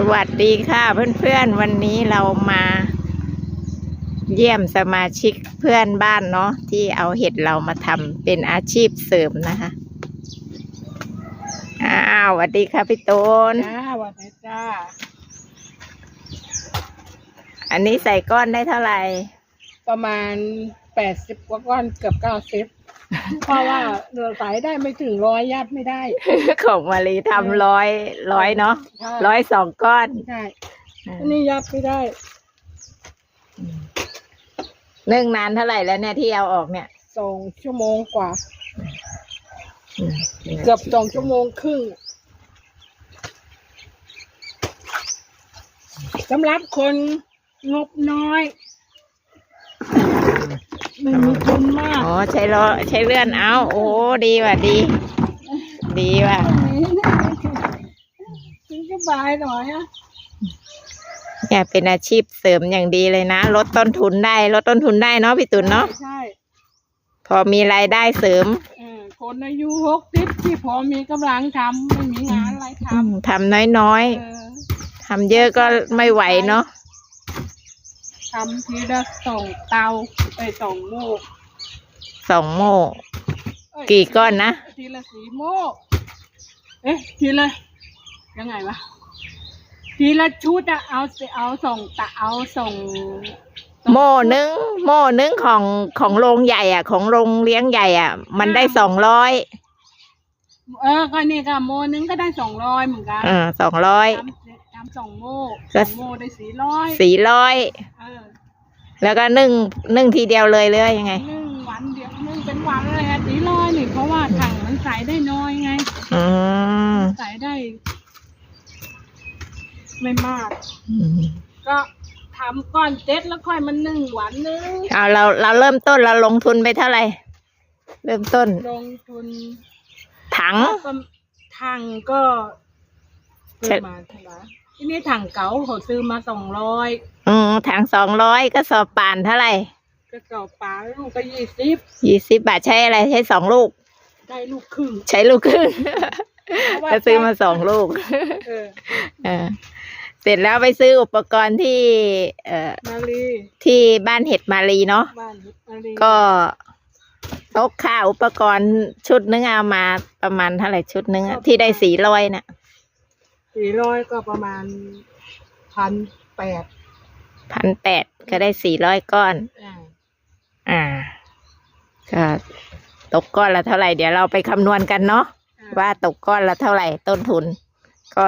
สวัสดีค่ะเพื่อนๆ วันนี้เรามาเยี่ยมสมาชิกเพื่อนบ้านเนาะที่เอาเห็ดเรามาทำเป็นอาชีพเสริมนะคะ อ้าวสวัสดีค่ะพี่ตูนจ้าวันนี้จ้า อันนี้ใส่ก้อนได้เท่าไหร่ ประมาณแปดสิบกว่าก้อนเกือบเก้าสิบ เพราะว่าเราใส่ได้ไม่ถึงร้อยยัดไม่ได้ ของมารีทำร้อยร้อยเนาะใช่ร้อยสองก้อนใช่อันนี้ยัดไม่ได้ นึ่งนานเท่าไหร่แล้วเนี่ยที่เอาออกเนี่ยสองชั่วโมงกว่า เกือบสองชั่วโมงครึ่งสำหรับคนงบน้อย ไม่มีทุนมากอ๋อใช้ล้อใช้เลื่อนเอา โอ้ดีว่ะดี ดีว่ะถึงจะบายหน่อยอะเนี่ยเป็นอาชีพเสริมอย่างดีเลยนะลดต้นทุนได้ลดต้นทุนได้เนาะพี่ตุนเนาะใช่พอมีรายได้เสริมเออคนอายุหกสิบที่พอมีกำลังทำไม่มีงานอะไรทอืมทำน้อยำเออๆทำเยอะก็ไม่ไหวเนาะ ทำทีละสองเตาไปสองโม่สองโม่เอ้ยกี่ก้อนนะทีละสี่โม่เอ๊ะทีละยังไงวะทีละชุดอะเอาสิเอาส่งตะเอาส่งโม่นึงโม่นึงของของโรงใหญ่อะ ของโรงเลี้ยงใหญ่อะ มันได้สองร้อยเออก็นี่ก็โม่นึงก็ได้สองร้อยเหมือนกัน อ่าสองร้อยทำทำ สองโม่ก็สองโม่ได้สี่ร้อยสี่ร้อยเออแล้วก็นึ่งนึ่งทีเดียวเลยเลยยังไงนึ่งวันเดียวนึ่งเป็นวันเลยอะสี่ร้อยนี่เพราะว่าถังมันใส่ได้น้อยไงอืมใส่ได้ ไม่มากอืมก็ทำก้อนเจ็ดแล้วค่อยมันนึ่งหวานนึงเอาเราเราเริ่มต้นเราลงทุนไปเท่าไหร่ เริ่มต้น ลงทุน ถังก็ถังก็ใช่ซื้อมาเท่าไหร่ ทีนี้ถังเก๋าเขาซื้อมาสองร้อยอืมถังสองร้อยก็สอบป่านเท่าไหร่ก็เก่าปลาลูกก็ยี่สิบยี่สิบบาทใช้อะไรใช้สองลูก ได้ลูกครึ่งใช้ลูกครึ่งเพราะว่าก็ซื้อมาสองลูกเออเออเสร็จแล้วไปซื้ออุปกรณ์ที่ เอ่อมาลีที่บ้านเห็ดมารีเนาะบ้านมาลีก็ตกค่าอุปกรณ์ชุดนึงเอามาประมาณเท่าไหร่ชุดนึงอะที่ได้สี่ร้อยน่ะ สี่ร้อยก็ประมาณพันแปดพันแปดก็ได้สี่ร้อยก้อนอ่าอ่าก็ตกก้อนละเท่าไหร่ เดี๋ยวเราไปคำนวณกันเนาะว่าตกก้อนละเท่าไหร่ ต้นทุนก็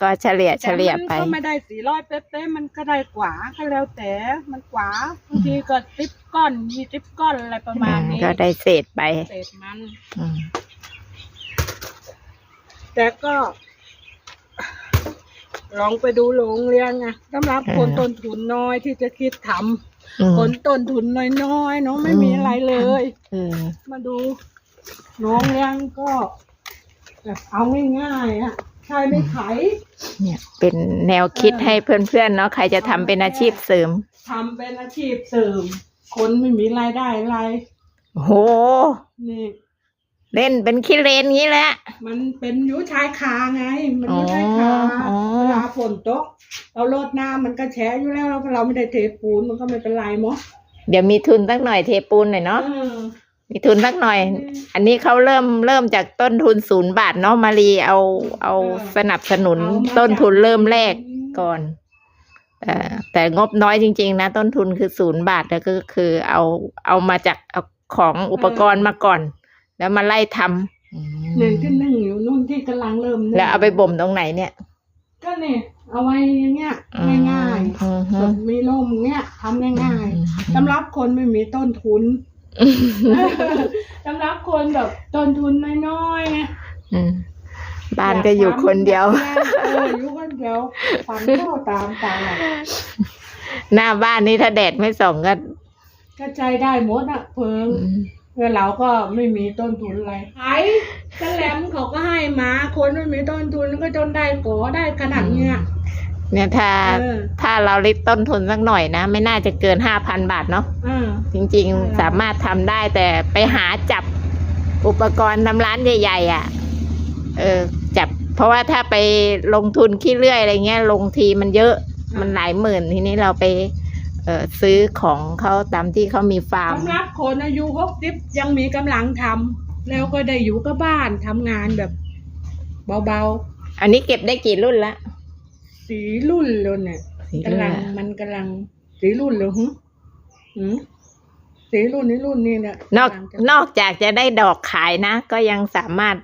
ก็เฉลี่ยเฉลี่ยไปแต่มันก็ไม่ได้สี่ร้อยเป๊ะๆมันก็ได้กว่าก็แล้วแต่มันกว่าบางทีก็สิบก้อนยี่สิบก้อนอะไรประมาณนี้ก็ได้เศษไปเศษมันอืมแต่ก็ ลองไปดูโรงเรียนไงสำหรับคนต้นทุนน้อยที่จะคิดทอืมำคนต้นทุนน้อยๆเนาะไม่มีอะไรเลยเออมาดูโรงเรียนก็แบบเอาง่ายๆอะใครไม่ไขเนี่ย เป็นแนวคิดเออให้เพื่อนๆเนาะใครจะทำเป็นอาชีพเสริมทำเป็นอาชีพเสริม คนไม่มีรายได้อะไรโอ้โหนี่ เล่นเป็นขี้เลนงี้แหละ มันเป็นอยุชายคาไง มันอยุชายคาอ๋อ เวลาฝนตกเราโลดน้ำมันก็แฉะอยู่แล้วเราเราไม่ได้เทปูนมันก็ไม่เป็นไรมั้งเดี๋ยวมีทุนสักหน่อยเทปูนหน่อยเนาะเออมีทุนสักหน่อยอืมอันนี้เขาเริ่มเริ่มจากต้นทุนศูนย์บาทเนาะมารีเอาเอาเออสนับสนุนเอามาต้นทุนเริ่มแรกอืมก่อนแต่แต่งบน้อยจริง ๆ นะ ต้นทุนคือศูนย์บาทแล้วก็คือเอาเอามาจากเอาของอุปกรณ์มาก่อน แล้วมาไล่ทำหนึ่งที่หนึ่งอยู่นู่นที่กำลังเริ่มนึ่งแล้วเอาไปบ่มตรงไหนเนี่ย ก็เนี่ยเอาไว้อย่างเงี้ยง่ายอืมๆแบบมีร่มเงี้ยทำง่ายๆสำหรับคนไม่มีต้นทุนสำหรับคนแบบต้นทุนน้อยๆไง อืมบ้านก็อยู่คนเดียว เอออยู่คนเดียวฝันเข้าตามตาหน้าบ้านนี่ถ้าแดดไม่ส่องก็ก็ใจได้หมดอะเพิง แล้วเราก็ไม่มีต้นทุนอะไรไอ้กระแหลมเขาก็ให้มาคนไม่มีต้นทุนก็จนได้ก่อได้ขนาดเนี้ย เนี่ยถ้าเออ ถ้าเราลิดต้นทุนสักหน่อยนะ ไม่น่าจะเกินห้าพันบาทเนาะอ่าจริงๆสามารถทำได้แต่ไปหาจับอุปกรณ์ทำร้านใหญ่ ๆ อะ เออ จับ เพราะว่าถ้าไปลงทุนขี้เลื่อยอะไรเงี้ยลงทีมันเยอะมันหลายหมื่นทีนี้เราไป เอ่อซื้อของเขาตามที่เขามีฟาร์ม สำหรับคนอายุหกสิบยังมีกำลังทำแล้วก็ได้อยู่กับบ้านทำงานแบบ เบาอันนี้เก็บได้กี่รุ่นละๆ สีรุ่นเลยเนี่ยสี่กำลังละมันกำลัง สีรุ่นเลยหึหืมสีรุ่นนี้รุ่นนี้เนี่ยนอกกำลังจะนอกจากจะได้ดอกขายนะ ก็ยังสามารถ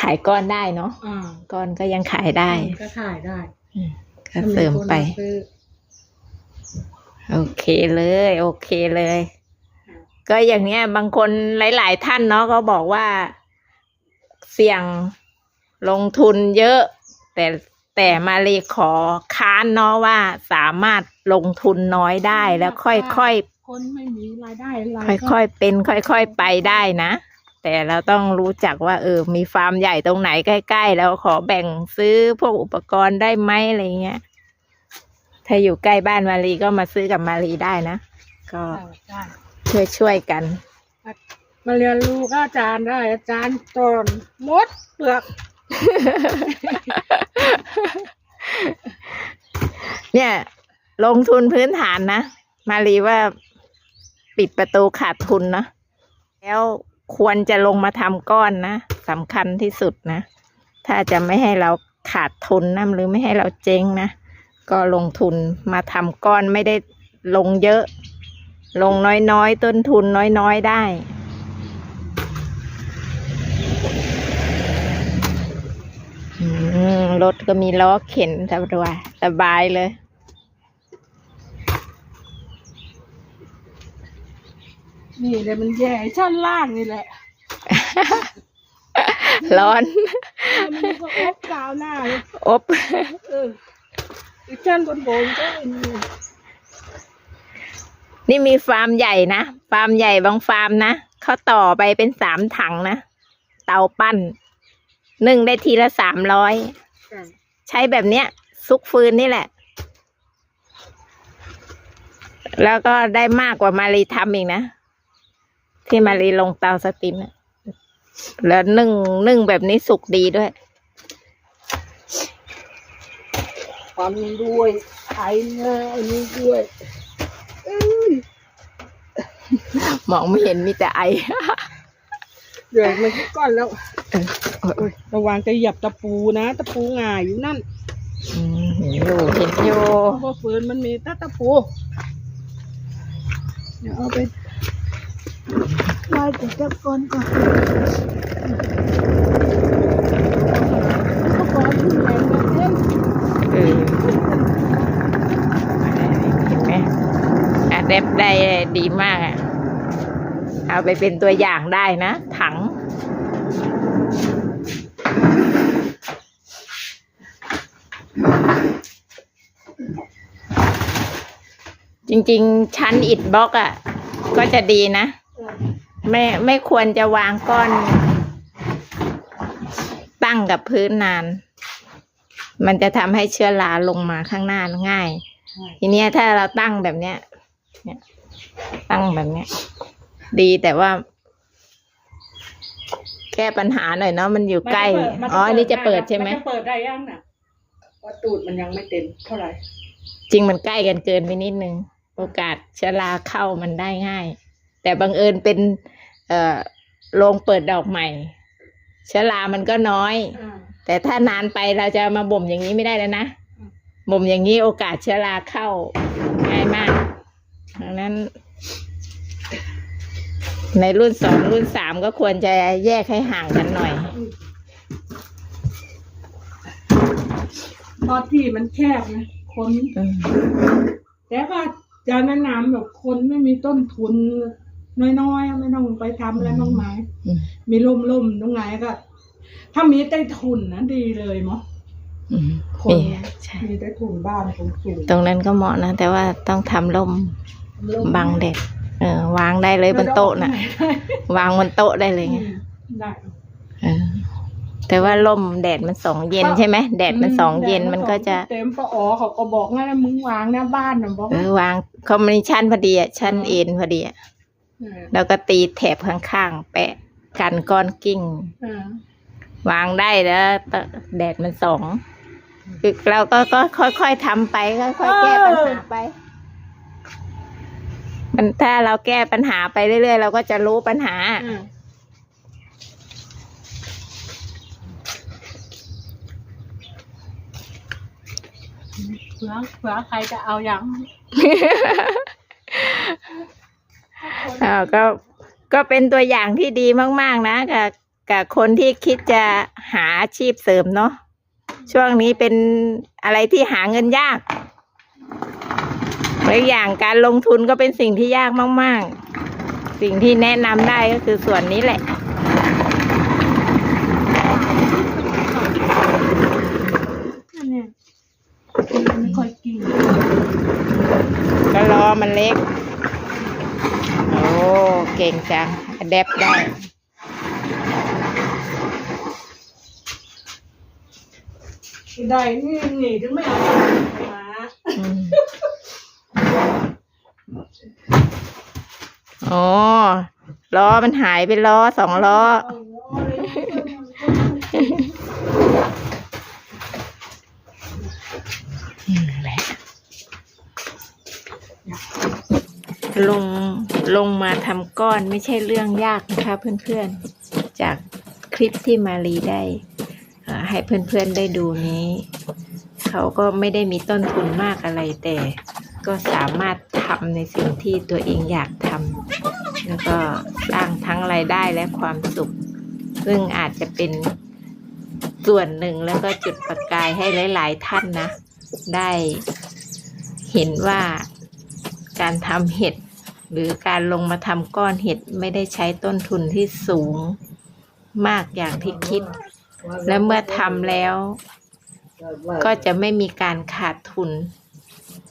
ขายก้อนได้เนาะอ่าก้อนก็ยังขายได้ก็ขายได้อืมก็เสริมไป ถ้าคนซื้อ โอเคเลย โอเคเลย ก็อย่างเนี้ย บางคนหลาย ๆ ท่านเนาะก็บอกว่าเสี่ยงลงทุนเยอะ แต่แต่มาเลยขอค้านเนาะว่าสามารถลงทุนน้อยได้แล้วค่อยๆคนไม่มีรายได้อะไรค่อยๆ เป็น ค่อย ๆ ไปได้นะ แต่เราต้องรู้จักว่า เออ มีฟาร์มใหญ่ตรงไหนใกล้ ๆ แล้วขอแบ่งซื้อพวกอุปกรณ์ได้ไหมอะไรเงี้ย ถ้าอยู่ใกล้บ้านมารีก็มาซื้อกับมารีได้นะ ก็ใช่ใช่ช่วยช่วยๆกัน มาเรียนรู้กับอาจารย์ได้ อาจารย์ตอนมดเปลือก เนี่ย ลงทุนพื้นฐานนะ มารีว่าปิดประตูขาดทุนนะแล้วควรจะลงมาทำก้อนนะสำคัญที่สุดนะ ถ้าจะไม่ให้เราขาดทุนนะหรือไม่ให้เราเจ๊งนะ ก็ลงทุนมาทำก้อนไม่ได้ลงเยอะ ลงน้อยๆ ต้นทุนน้อยๆได้อืมรถก็มีล้อเข็นสบายสบายเลย นี่เลยมันแย่ชั้นล่างนี่แหละ ร้อน มันก็อบกาวหน้าเลยอบ เอออีก ชั้นบนบนก็มีนี่มีฟาร์มใหญ่นะฟาร์มใหญ่บางฟาร์มนะเขาต่อไปเป็นสามถังนะเตาปั้นหนึ่งได้ทีละสามร้อยใช้แบบเนี้ย ซุกฟืนนี่แหละ แล้วก็ได้มากกว่ามารีทำอีกนะ ที่มารีลงเตาสติมนะแล้วนึ่งนึ่งแบบนี้สุกดีด้วย ความด้วยไอ้เงาอันนี้ด้วยเอ้ยมองไม่เห็นมีแต่ไอ เดี๋ยวมันก้อนแล้วเออเออโอ้ยระวังจะเหยียบตะปูนะ ตะปูหงายอยู่นั่นอืมเห็นอยู่เห็นอยู่เพราะฟืนมันมีแตะตะปู เดี๋ยวเอาไปไล่แต่ตะกอนก่อนตะกอนที่ไหนมาเล่น เออเห็นไหมอะแดปได้ดีมากอะ เอาไปเป็นตัวอย่างได้นะ ถัง จริงๆ ชั้นอิฐบล็อกอะ ก็จะดีนะ ไม่ไม่ควรจะวางก้อน ตั้งกับพื้นนาน มันจะทำให้เชื้อราลงมาข้างหน้าง่าย ทีเนี้ยถ้าเราตั้งแบบเนี้ยเนี่ย ตั้งแบบเนี้ย ดีแต่ว่า แก้ปัญหาหน่อยเนาะมันอยู่ใกล้ มันอ๋ออันนี้จะเปิดใช่ไหมนจะเปิดได้ยังน่ะว่าตูดมันยังไม่เต็มเท่าไหร่ จริงมันใกล้กันเกินไปนิดนึง โอกาสเชื้อราเข้ามันได้ง่าย แต่บังเอิญเป็น เอ่อโรงเปิดดอกใหม่ เชื้อรามันก็น้อย อ่า แต่ถ้านานไปเราจะมาบ่มอย่างนี้ไม่ได้แล้วนะอืมบ่มอย่างนี้โอกาสเชื้อราเข้าง่ายมากดังนั้น ในรุ่นสองรุ่นสามก็ควรจะแยกให้ห่างกันหน่อยเพราะที่มันแคบนะคนอืมแต่ว่าจะแนะนำแบบคนไม่มีต้นทุนน้อยๆ ไม่ต้องไปทำอะไรมากมายอืมมีล่มๆตรงไหนก็ ถ้ามีใต้ทุนนะดีเลยมั้งอืมคนนี่ใช่มีใต้ทุนบ้านสูงสูงตรงนั้นก็เหมาะนะ แต่ว่าต้องทำร่มบังแดดเออ วางได้เลยบนโต๊ะน่ะ วางบนโต๊ะได้เลยไงได้ เออ แต่ว่าร่มแดดมันสองเย็นใช่ไหมแดดมันสองเย็นมันก็จะ เต็มปะอ๋อเขาก็บอกงั้นนะมึงวางหน้าบ้านนะบอกเออวางคอมมิชชั่นพอดีอะชั้นเอ็นพอดีอะเออแล้วก็ตีแถบข้างๆแปะกันก้อนกิ้ง เออ วางได้แล้วแต่แดดมันส่องคือเราก็ก็ค่อยๆทำไปค่อยๆแก้ปัญหาไป มันถ้าเราแก้ปัญหาไปเรื่อยๆเราก็จะรู้ปัญหาอืมเผื่อเผื่อใครจะเอาอย่างอ่าก็ก็เป็นตัวอย่างที่ดีมาก ๆ นะกับ กับคนที่คิดจะหาอาชีพเสริมเนาะช่วงนี้เป็นอะไรที่หาเงินยากและอีกอย่างการลงทุนก็เป็นสิ่งที่ยากมาก ๆ สิ่งที่แนะนำได้ก็คือส่วนนี้แหละนั่นเนี่ยไม่ค่อยกินก็รอมันเล็ก โอ้ เก่งจังแดบได้ ได้นี่นี่ถึงไม่เอามาอืมอ๋อล้อมันหายไปล้อสองล้อละลงลงมาทำก้อนไม่ใช่เรื่องยากนะคะเพื่อนๆ จากคลิปที่มารีได้ ให้เพื่อนๆได้ดูนี้ เขาก็ไม่ได้มีต้นทุนมากอะไรแต่ ก็สามารถทำในสิ่งที่ตัวเองอยากทำแล้วก็สร้างทั้งรายได้และความสุข ซึ่งอาจจะเป็นส่วนหนึ่งแล้วก็จุดประกายให้หลาย ๆ ท่านนะ ได้เห็นว่าการทำเห็ด หรือการลงมาทำก้อนเห็ดไม่ได้ใช้ต้นทุนที่สูงมากอย่างที่คิด และเมื่อทำแล้ว ก็จะไม่มีการขาดทุน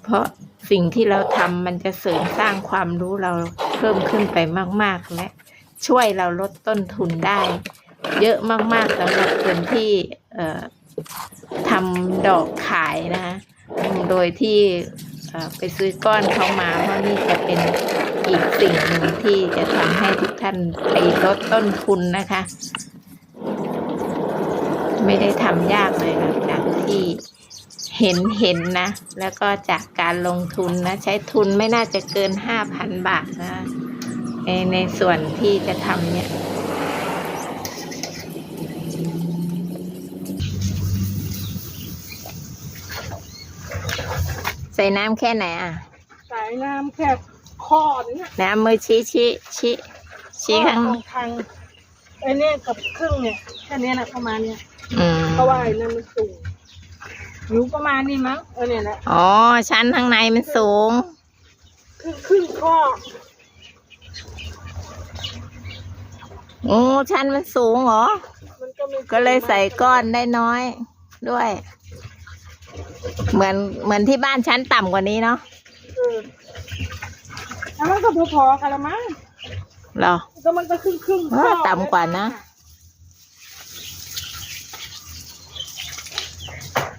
เพราะสิ่งที่เราทำมันจะเสริมสร้างความรู้เราเพิ่มขึ้นไปมาก ๆ และช่วยเราลดต้นทุนได้ เยอะมาก ๆสำหรับคนที่ทำดอกขายนะคะโดยที่ไปซื้อก้อนเขามาเพราะนี่จะเป็นอีกสิ่งหนึ่งที่จะทำให้ทุกท่านไปลดต้นทุนนะคะ ไม่ได้ทำยากเลยหลังจากที่เห็นเห็นนะ แล้วก็จากการลงทุนนะ ใช้ทุนไม่น่าจะเกินห้าพันบาทนะในในส่วนที่จะทำเนี่ยใส่น้ำแค่ไหนอะสายน้ำแค่คอเนี่ยน้ำมือชี้ชี้ชี้ชี้ข้างข้างทางไอ้เนี่ยกับครึ่งเนี่ย แค่เนี้ยนะประมาณเนี้ย อืมเพราะว่าไอ้นั่นมันสูงอยู่ประมาณนี้มั้งเออเนี่ยแหละอ๋อ ชั้นข้างในมันสูง ครึ่งครึ่งข้อโอ้ชั้นมันสูงเหรอ มันก็ไม่ก็เลยใส่ก้อนได้น้อยด้วย เหมือนเหมือนที่บ้านชั้นต่ำกว่านี้เนาะเออแล้วมันก็พอๆกันละมั้งเหรอ ก็มันก็ครึ่งครึ่งเออต่ำกว่านะ ลองมองดู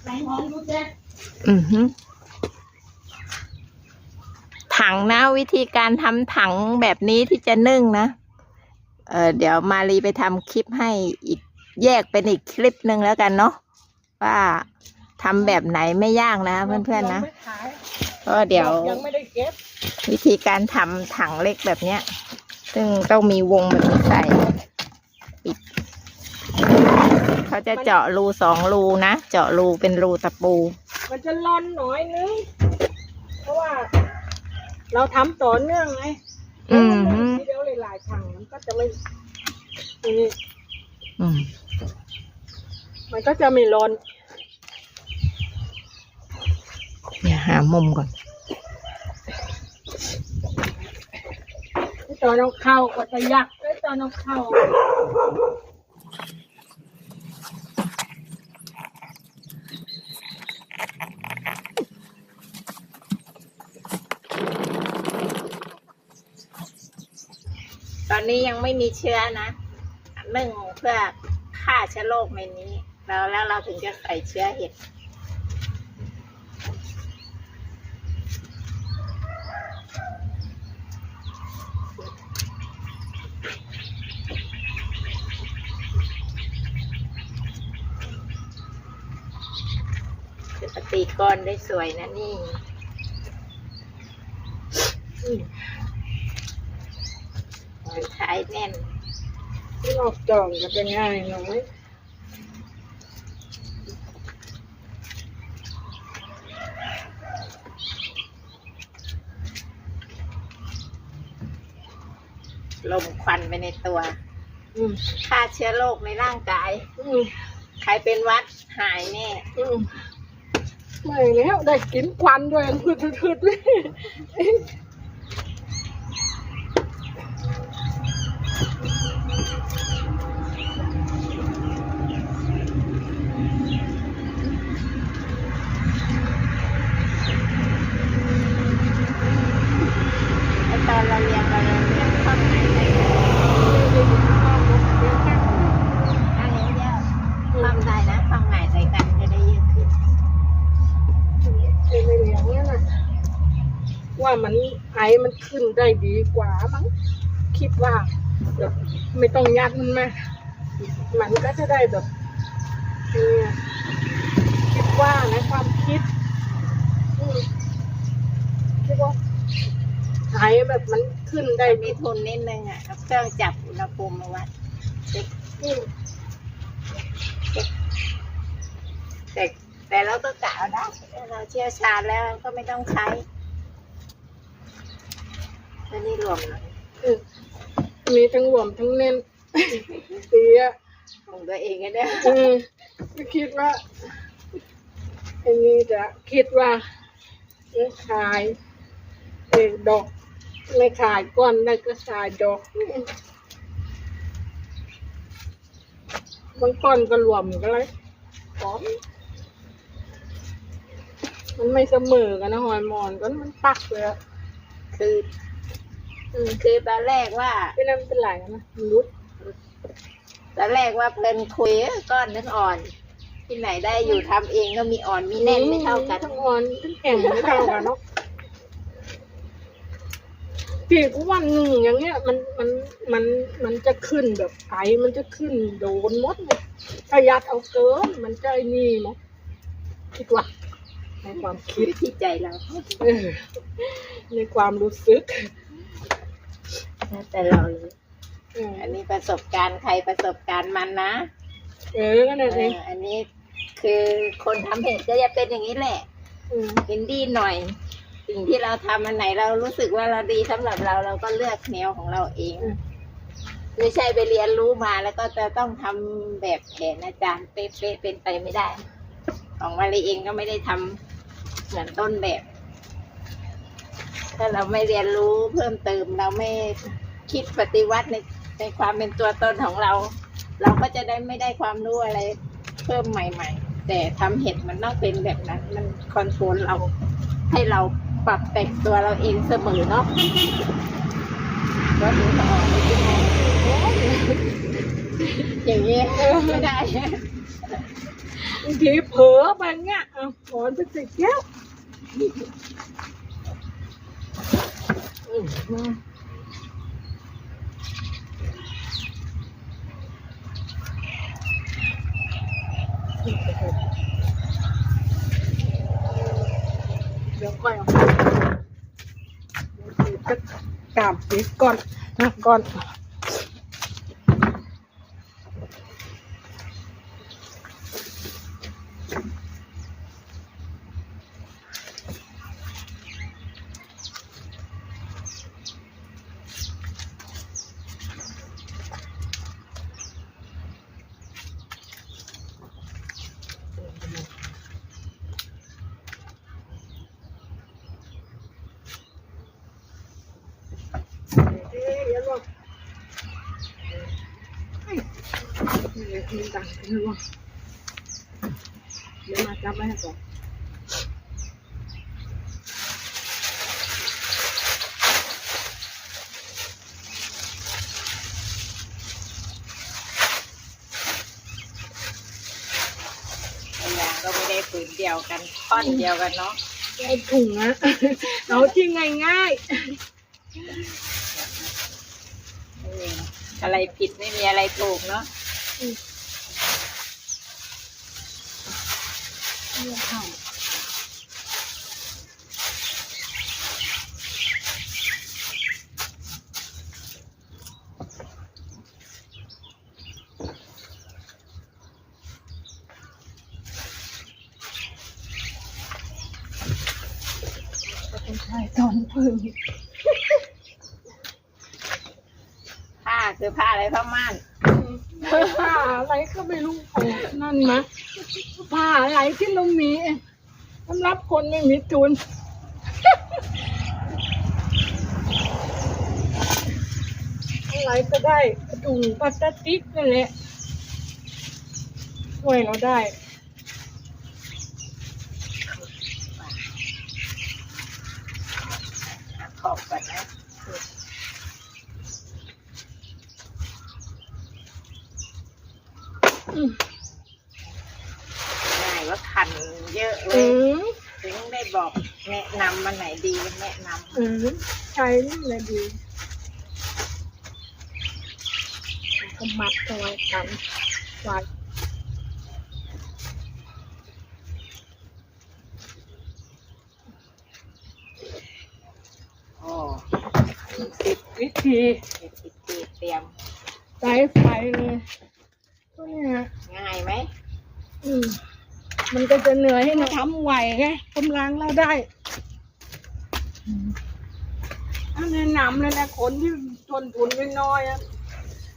แจ๊ อือหือ ถังนะวิธีการทำถังแบบนี้ที่จะนึ่งนะ เออเดี๋ยวมารีไปทำคลิปให้อีกแยกเป็นอีกคลิปหนึ่งแล้วกันเนาะว่าทำแบบไหนไม่ยากนะเพื่อนๆนะก็เดี๋ยวยวิธีการทำถังเล็กแบบเนี้ย ซึ่งต้องมีวงแบบนี้ใส่ปิด เขาจะเจาะรูสองรูนะ เจาะรูเป็นรูตะปู มันจะร้อนหน่อยนึงเพราะว่า เราทำต่อเนื่องไงอืม ทีเดียวหลายๆถังมันก็จะไม่นี่อืมมันก็จะไม่ร้อนเดี๋ยวหามุมก่อน ตอนเราเข้าก็จะยักไอ้ตอนเราเข้า อนนี้ยังไม่มีเชื้อนะนึ่งเพื่อฆ่าเชื้อโรคในนี้แล้วแล้วเราถึงจะใส่เชื้อเห็ดตีก้อนได้สวยนะนี่ อืมมันท้ายแน่นที่ออกจองจะเป็นง่ายหน่อยลมควันไปในตัวอืมฆ่าเชื้อโรคในร่างกายอืมใครเป็นหวัดหายแน่อืมไม่แล้วได้กินควันด้วยพืดพืดๆ เลยแล้วตอนเราเรียนเราเรียนข้างไหนไหนข้างนี้ยความได้นะความหมายใส่กันจะได้เยอะขึ้นเป็นไปอย่างนี้นะว่ามันไอมันขึ้นได้ดีกว่ามั้งคิดว่าแบบไม่ต้องยัดมันมามันก็จะได้แบบคิดว่านะความคิดอืมคิดว่า ไอแบบมันขึ้นได้ได้ดีมีทุนนิดนึงอะเอาเครื่องจับอุณหภูมิมาวัดเช็คอืมแต่แต่เราก็กะเอาได้เราเชี่ยวชาญแล้วก็ไม่ต้องใช้แล้วนี่รวมหน่อยอืมมีทั้งหวมทั้งเน้นเสียของตัวเองก็ได้เออก็คิดว่าอันนี้จะคิดว่าเออขายเออดอก ไม่ขายก้อนได้ก็ขายดอกบางก้อนก็รวมก็เลยพร้อมมันไม่เสมอกันนะหอยมอนก็มันปักเลยอะคืออืมคือตอนแรกว่าไม่นั่นเป็นไรนะมันรุดตอนแรกว่าเพลินคุยเอ้อก้อนนึงอ่อน ที่ไหนได้อยู่ทำเองก็มีอ่อนมีแน่นไม่เท่ากันทั้งอ่อนทั้งแข็งไม่เท่ากันเนาะ พี่กูวันหนึ่งอย่างเงี้ยมันมันมันมันจะขึ้นแบบไอมันจะขึ้นโดนหมดเลยถ้ายัดเอาเกินมันจะไอ้นี่มั้งคิดว่าในความคิคิดดที่ใจเราเออในความรู้สึกแต่เราเอออันนี้ประสบการณ์ใครประสบการณ์มันนะเออก็นั่นเอเองออันนี้คือคนทำเห็ดก็จะเป็นอย่างนี้แหละอืมอินดี้หน่อย สิ่งที่เราทำอันไหนเรารู้สึกว่าเราดีสำหรับเราเราก็เลือกแนวของเราเอง ไม่ใช่ไปเรียนรู้มาแล้วก็จะต้องทำแบบแผนอาจารย์เป๊ะๆเป็นไปไม่ได้ ของมาลีเองก็ไม่ได้ทำเหมือนต้นแบบ ถ้าเราไม่เรียนรู้เพิ่มเติมเราไม่คิดปฏิวัติในในความเป็นตัวตนของเรา เราก็จะได้ไม่ได้ความรู้อะไรเพิ่มใหม่ ๆ แต่ทำเห็ดมันต้องเป็นแบบนั้น มันคอนโทรลเราให้เรา ปรับแต่งตัวเราเองเสมอเนาะก็ถึงจะออกไปที่ไหนอย่างนี้ยไม่ได้บางทีเผลอไปเงี้ยเอาถอนไปสิแก้วอืม เดี๋ยวก่อนเอาเดี๋ยวจะกราบปิดก่อนนะก่อน เอ๊ะเดี๋ยวลงเฮ้ย เดี๋ยวมีดังขึ้นลงเดี๋ยวมาจับไว้ให้ก่อนพยางก็ไม่ได้ฝืนเดียวกันท่อนเดียวกันเนาะเอาถุงนะเอาที่ง่ายไม่มีอะไรผิดไม่มีอะไรถูกเนาะ เลือดาใตอนพึ่งผ้าคือผ้าอะไรผ้าม่านผ้าอะไรก็ไม่รู้ขอนั่นไหม ผ้าอะไรที่เรามีสำหรับคนไม่มีทุนอะไรก็ได้ถุงพลาสติกนั่นแหละช่วยเราได้ขอบก่อนนะ อืม ง่ายว่าคันเยอะเล อื ย ม ถึงได้ บอกแนะนำมันไหนดีแนะนำอืมใช้นี่แหละดีก็มัดเอาไว้กันไว้โอ้สิบวิธีเด็ดติดตีเตรียมใช้ไฟเลยก็เนี่ยง่ายไหมอืม มันก็จะเหนื่อยให้เราทำไหวไงกำลังเราได้อันแนะนำเลยนะคนที่ทนทุนน้อยๆอะ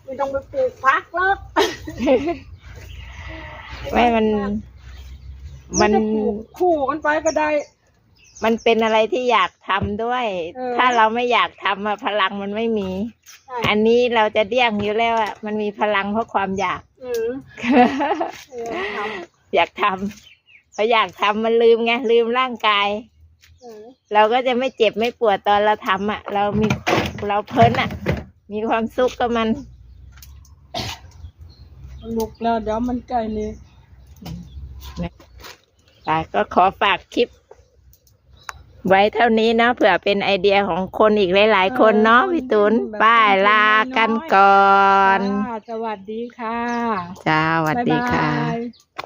ไม่ต้องไปปลูกพักหรอกไม่มัน มันจะปลูกคู่กันไปก็ได้ มันเป็นอะไรที่อยากทำด้วย เออ ถ้าเราไม่อยากทำอะพลังมันไม่มี ใช่อันนี้เราจะเดี่ยงอยู่แล้วอะมันมีพลังเพราะความอยากอืมเออท อยากทำพออยากทำมันลืมไงลืมร่างกายำเออเราก็จะไม่เจ็บไม่ปวดตอนเราทำอะ เรามีเราเพลินอะ มีความสุขกับมันลุกแล้วเดี๋ยวมันใกล้นี่แต่ก็ขอฝากคลิป ไว้เท่านี้เนาะเผื่อเป็นไอเดียของคนอีกหลาย ๆ คนเนาะพี่ตุนป้ายลากันก่อนจ้าสวัสดีค่ะจ้าสวัสดีค่ะบ๊ายบาย